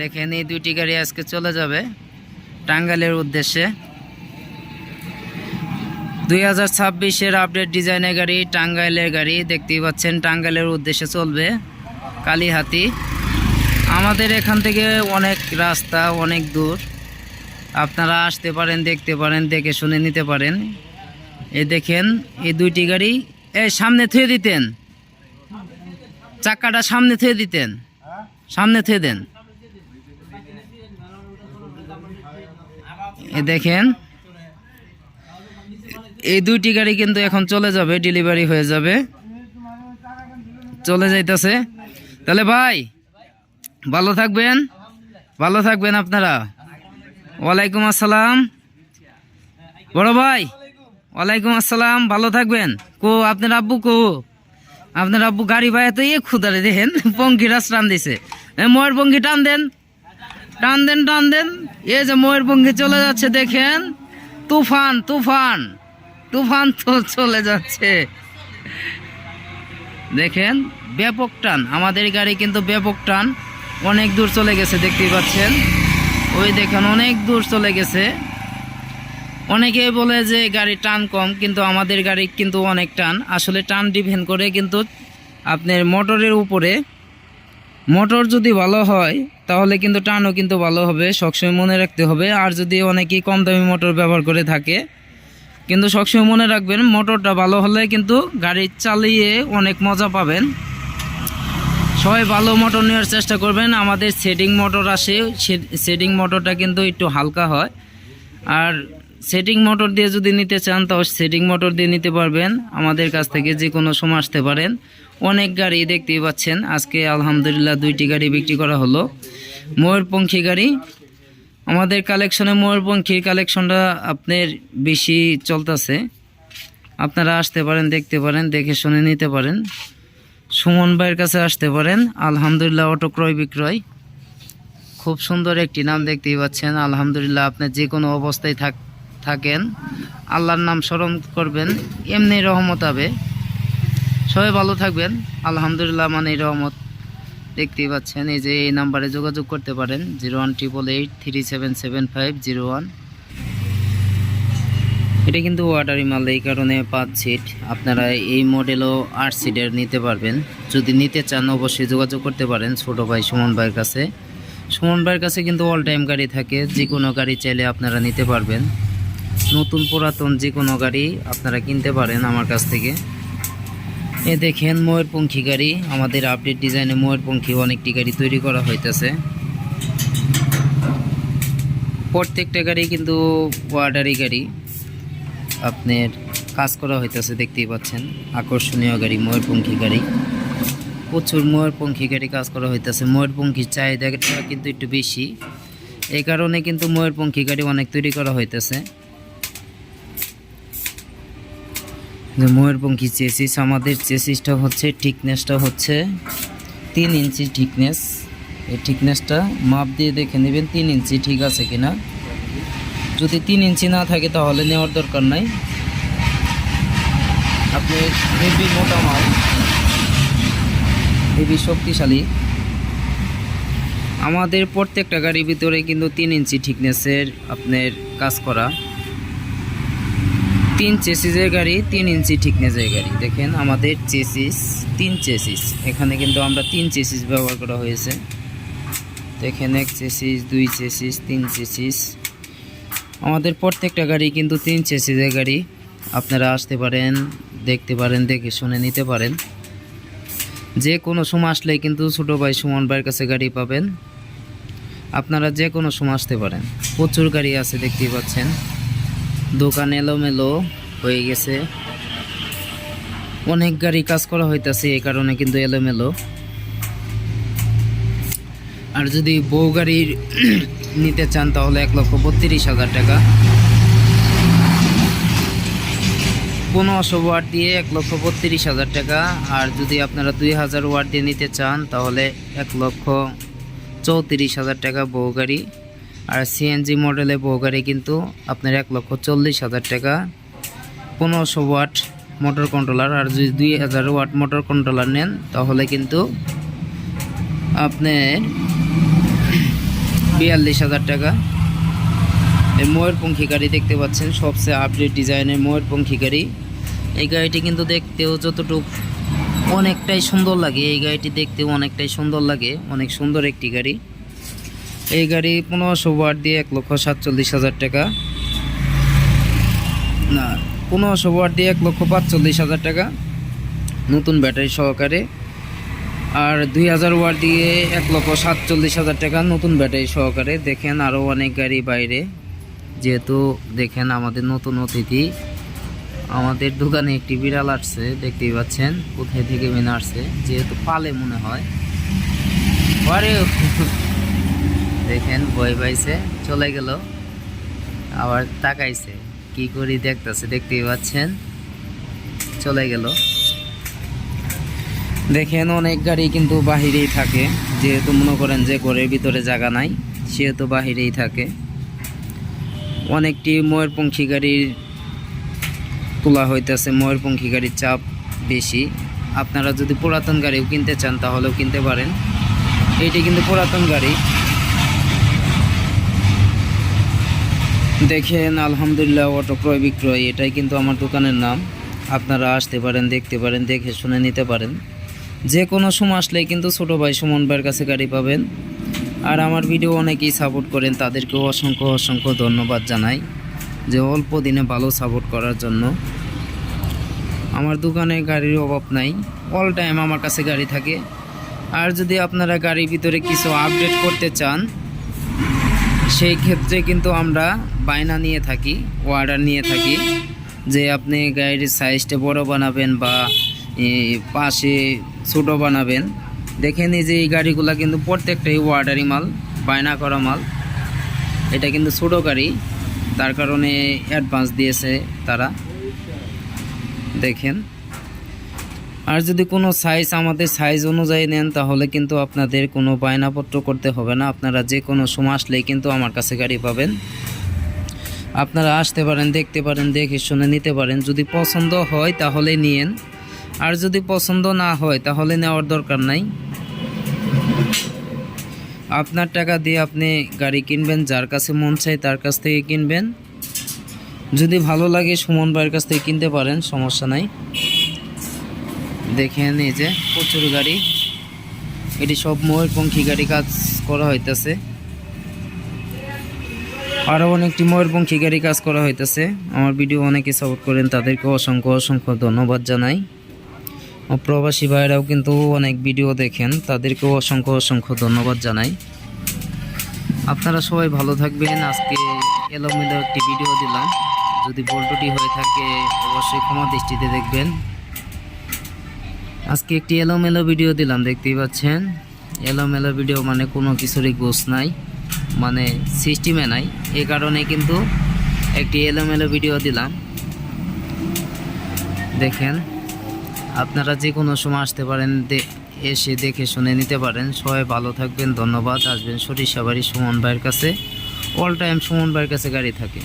দেখেন এই দুইটি গাড়ি আজকে চলে যাবে টাঙ্গাইলের উদ্দেশ্যে। দুই হাজার ছাব্বিশের আপডেট ডিজাইনের গাড়ি, টাঙ্গাইলের গাড়ি, দেখতেই পাচ্ছেন টাঙ্গাইলের উদ্দেশ্যে চলবে কালীহাতি। আমাদের এখান থেকে অনেক রাস্তা, অনেক দূর। আপনারা আসতে পারেন, দেখতে পারেন, দেখে শুনে নিতে পারেন। এ দেখেন, এই দুইটি গাড়ি এ সামনে থুয়ে দিতেন। চাকাটা সামনে থুয়ে দিতেন। সামনে থুয়ে দেন। দেখেন, এই দুইটি গাড়ি কিন্তু এখন চলে যাবে ডেলিভারি হয়ে যাবে। চলে যাইতেছে। তাহলে ভাই, ভালো থাকবেন ভালো থাকবেন আপনারা। ওয়ালাইকুম আসসালাম। বড় ভাই, ওয়ালাইকুম আসসালাম, ভালো থাকবেন। কো, আপনার আব্বু কো? আপনার আব্বু গাড়ি ভাই তো এ খুদারে দেখেন পঙ্কি রাস দিছে ময়ের পঙ্কি টান দেন। টান দেন টান দেন। এ যে ময়ের পঙ্কি চলে যাচ্ছে, দেখেন। তুফান তুফান। তুফান তো চলে যাচ্ছে। দেখেন, ব্যাপক টান। আমাদের গাড়ি কিন্তু ব্যাপক টান। অনেক দূর চলে গেছে, দেখতেই পাচ্ছেন। ওই দেখেন, অনেক দূর চলে গেছে। অনেকেই বলে যে গাড়ি টান কম, কিন্তু আমাদের গাড়ি কিন্তু অনেক টান। আসলে টান ডিপেন্ড করে কিন্তু আপনার মোটরের উপরে মোটর যদি ভালো হয়, তাহলে কিন্তু টানও কিন্তু ভালো হবে, সবসময় মনে রাখতে হবে। আর যদি অনেকেই কম দামি মোটর ব্যবহার করে থাকে, কিন্তু সবসময় মনে রাখবেন মোটরটা ভালো হলে কিন্তু গাড়ি চালিয়ে অনেক মজা পাবেন। সবাই ভালো মোটর নেওয়ার চেষ্টা করবেন। আমাদের সেটিং মোটর আসে সেটিং মোটরটা কিন্তু একটু হালকা হয়। আর সেটিং মোটর দিয়ে যদি নিতে চান, তাও সেটিং মোটর দিয়ে নিতে পারবেন। আমাদের কাছ থেকে যে কোনো সময় আসতে পারেন। অনেক গাড়ি দেখতেই পাচ্ছেন। আজকে আলহামদুলিল্লাহ দুইটি গাড়ি বিক্রি করা হলো। ময়ূরপঙ্খী গাড়ি। আমাদের কালেকশনে ময়ূরপঙ্খীর কালেকশনটা আপনার বেশি চলতেছে। আপনারা আসতে পারেন, দেখতে পারেন, দেখে শুনে নিতে পারেন। সুমন ভাইয়ের কাছে আসতে পারেন। আলহামদুলিল্লাহ অটো ক্রয় বিক্রয়। খুব সুন্দর একটি নাম দেখতেই পাচ্ছেন। আলহামদুলিল্লাহ আপনার যে কোনো অবস্থায় থাক থাকেন, আল্লাহর নাম স্মরণ করবেন, এমনি রহমত হবে। সবাই ভালো থাকবেন। আলহামদুলিল্লাহ মানে এই রহমত দেখতেই পাচ্ছেন। এই যে এই নাম্বারে যোগাযোগ করতে পারেন, zero one triple eight three seven seven five zero one. এটা কিন্তু ওয়াটারি মাল এই কারণে পাঁচ সিট আপনারা এই মডেলও আট সিটের নিতে পারবেন। যদি নিতে চান, অবশ্যই যোগাযোগ করতে পারেন ছোটো ভাই সুমন ভাইয়ের কাছে। সুমন ভাইয়ের কাছে কিন্তু অল টাইম গাড়ি থাকে যে কোনো গাড়ি চাইলে আপনারা নিতে পারবেন। নতুন পুরাতন যে কোনো গাড়ি আপনারা কিনতে পারেন আমার কাছ থেকে। এ দেখেন ময়ূরপঙ্খী গাড়ি। আমাদের আপডেট ডিজাইনে ময়ূরপঙ্খী অনেকটি গাড়ি তৈরি করা হইতেছে। প্রত্যেকটা গাড়ি কিন্তু ওয়ার্ডারি গাড়ি। আপনার কাজ করা হইতেছে, দেখতেই পাচ্ছেন। আকর্ষণীয় গাড়ি, ময়ূরপঙ্খী গাড়ি। প্রচুর ময়ূরপঙ্খী গাড়ি কাজ করা হইতেছে। ময়ূরপঙ্খীর চাহিদাটা কিন্তু একটু বেশি। এই কারণে কিন্তু ময়ূরপঙ্খী গাড়ি অনেক তৈরি করা হইতেছে। যে ময়ূরপঙ্খী চেসিস, আমাদের চেসিসটা হচ্ছে, ঠিকনেসটা হচ্ছে তিন ইঞ্চি ঠিকনেস। এই ঠিকনেসটা মাপ দিয়ে দেখে নেবেন তিন ইঞ্চি ঠিক আছে কিনা। যদি তিন ইঞ্চি না থাকে তাহলে নেওয়ার দরকার নাই। আপনি হেভি মোটা মাল, হেভি শক্তিশালী। আমাদের প্রত্যেকটা গাড়ির ভিতরে কিন্তু তিন ইঞ্চি ঠিকনেসের আপনার কাজ করা। তিন চেসিসের গাড়ি, তিন ইঞ্চি ঠিকনেসের গাড়ি। দেখেন আমাদের চেসিস, তিন চেসিস। এখানে কিন্তু আমরা তিন চেসিস ব্যবহার করা হয়েছে। দেখেন এক চেসিস, দুই চেসিস, তিন চেসিস। আমাদের প্রত্যেকটা গাড়ি কিন্তু তিন চেসিসের গাড়ি। আপনারা আসতে পারেন, দেখতে পারেন, দেখে শুনে নিতে পারেন। যে কোনো সময় আসলে কিন্তু ছোটো ভাই সুমন ভাইয়ের কাছে গাড়ি পাবেন। আপনারা যে কোনো সময় আসতে পারেন। প্রচুর গাড়ি আছে, দেখতেই পাচ্ছেন। দোকান এলোমেলো হয়ে গেছে। অনেক গাড়ি কাজ করা হইতাছে, এই কারণে কিন্তু এলোমেলো। আর যদি বউ গাড়ির নিতে চান, তাহলে এক লক্ষ বত্রিশ হাজার টাকা। পনেরোশো ওয়াট দিয়ে এক লক্ষ বত্রিশ হাজার টাকা। আর যদি আপনারা দুই হাজার ওয়াট দিয়ে নিতে চান, তাহলে এক লক্ষ চৌত্রিশ হাজার টাকা বউ গাড়ি। আর সিএনজি মডেলে গাড়ি কিন্তু আপনার এক লক্ষ চল্লিশ হাজার টাকা। পনেরোশো ওয়াট মোটর কন্ট্রোলার আর যদি দুই হাজার ওয়াট মোটর কন্ট্রোলার নেন, তাহলে কিন্তু আপনার বিয়াল্লিশ হাজার টাকা। এই ময়ূরপঙ্খী গাড়ি দেখতে পাচ্ছেন, সবচেয়ে আপডেট ডিজাইনের ময়ূরপঙ্খী গাড়ি। এই গাড়িটি কিন্তু দেখতেও যতটুকু অনেকটাই সুন্দর লাগে, এই গাড়িটি দেখতেও অনেকটাই সুন্দর লাগে, অনেক সুন্দর একটি গাড়ি। এই গাড়ি পনেরোশো ওয়াট দিয়ে এক লক্ষ সাতচল্লিশ হাজার টাকা। না, পনেরোশো ওয়াট দিয়ে এক লক্ষ পাঁচচল্লিশ হাজার টাকা। নতুন ব্যাটারি সহকারে। আর দুই হাজার ওয়াট দিয়ে এক লক্ষ সাতচল্লিশ হাজার টাকা নতুন ব্যাটারি সহকারে। দেখেন আরও অনেক গাড়ি বাইরে। যেহেতু দেখেন আমাদের নতুন অতিথি। আমাদের দোকানে একটি বিড়াল আসছে, দেখতেই পাচ্ছেন, কোথায় থেকে মেনে আসছে যেহেতু পালে মনে হয়। আরে দেখেন বই পাইছে, চলে গেল। আবার তাকাইছে, কি করি দেখতেছে, দেখতেই পাচ্ছেন, চলে গেল। দেখেন, অনেক গাড়ি কিন্তু বাহিরেই থাকে, যেহেতু মনে করেন যে ঘরের ভিতরে জায়গা নাই, সেহেতু বাহিরেই থাকে। অনেকটি ময়ূরপঙ্খী গাড়ির তোলা হইতেছে, ময়ূরপঙ্খী গাড়ির চাপ বেশি। আপনারা যদি পুরাতন গাড়িও কিনতে চান, তাহলেও কিনতে পারেন। এইটি কিন্তু পুরাতন গাড়ি। দেখেন, আলহামদুলিল্লাহ, অটো ক্রয়, বিক্রয়, এটাই কিন্তু আমার দোকানের নাম। আপনারা আসতে পারেন, দেখতে পারেন, দেখে শুনে নিতে পারেন। যে কোনো সময় আসলেই কিন্তু ছোটো ভাই সুমন ভাইয়ের কাছে গাড়ি পাবেন। আর আমার ভিডিও অনেকেই সাপোর্ট করেন, তাদেরকেও অসংখ্য অসংখ্য ধন্যবাদ জানাই যে অল্প দিনে ভালো সাপোর্ট করার জন্য। আমার দোকানে গাড়ির অভাব নাই, অল টাইম আমার কাছে গাড়ি থাকে। আর যদি আপনারা গাড়ির ভিতরে কিছু আপডেট করতে চান সেই ক্ষেত্রে কিন্তু আমরা বায়না নিয়ে থাকি অর্ডার নিয়ে থাকি, যে আপনি গাড়ির সাইজটা বড় বানাবেন বা পাশে ছোটো বানাবেন। দেখেন এই যে এই গাড়িগুলো কিন্তু প্রত্যেকটাই অর্ডারি মাল, বায়না করা মাল। এটা কিন্তু ছোটো গাড়ি, তার কারণে অ্যাডভান্স দিয়েছে তারা। দেখেন। আর যদি কোনো সাইজ আমাদের সাইজ অনুযায়ী নেন, তাহলে কিন্তু আপনাদের কোনো বায়নাপত্র করতে হবে না। আপনারা যে কোনো সময় আসলেই কিন্তু আমার কাছে গাড়ি পাবেন। আপনারা আসতে পারেন, দেখতে পারেন, দেখে শুনে নিতে পারেন। যদি পছন্দ হয়, তাহলে নিয়েন। আর যদি পছন্দ না হয়, তাহলে নেওয়ার দরকার নাই। আপনার টাকা দিয়ে আপনি গাড়ি কিনবেন, যার কাছে মন চায় তার কাছ থেকে কিনবেন। যদি ভালো লাগে সুমন ভাইয়ের কাছ থেকে কিনতে পারেন, সমস্যা নাই। দেখেন এই যে প্রচুর গাড়ি। এটি সব ময়ূরপঙ্খী গাড়ি কাজ করা হইতেছে। আরও অনেকটি ময়ূরপঙ্খী গাড়ি কাজ করা হইতেছে। আমার ভিডিও অনেকে সাপোর্ট করেন, তাদেরকে অসংখ্য অসংখ্য ধন্যবাদ জানাই। প্রবাসী ভাইরাও কিন্তু অনেক ভিডিও দেখেন, তাদেরকেও অসংখ্য অসংখ্য ধন্যবাদ জানাই। আপনারা সবাই ভালো থাকবেন। আজকে এলোমেলো একটি ভিডিও দিলাম। যদি বল্টুটি হয়ে থাকে, অবশ্যই ক্ষমা দৃষ্টিতে দেখবেন। আজকে একটি এলোমেলো ভিডিও দিলাম, দেখতেই পাচ্ছেন? এলোমেলো ভিডিও মানে কোনো কিছুরই গোছ নাই মানে সিস্টেমে নাই। এই কারণে কিন্তু একটি এলোমেলো ভিডিও দিলাম। দেখেন, আপনারা যে কোনো সময় আসতে পারেন এসে দেখে শুনে নিতে পারেন। সবাই ভালো থাকবেন, ধন্যবাদ। আসবেন সরিষাবাড়ি সুমন ভাইয়ের কাছে। অল টাইম সুমন ভাইয়ের কাছে গাড়ি থাকে।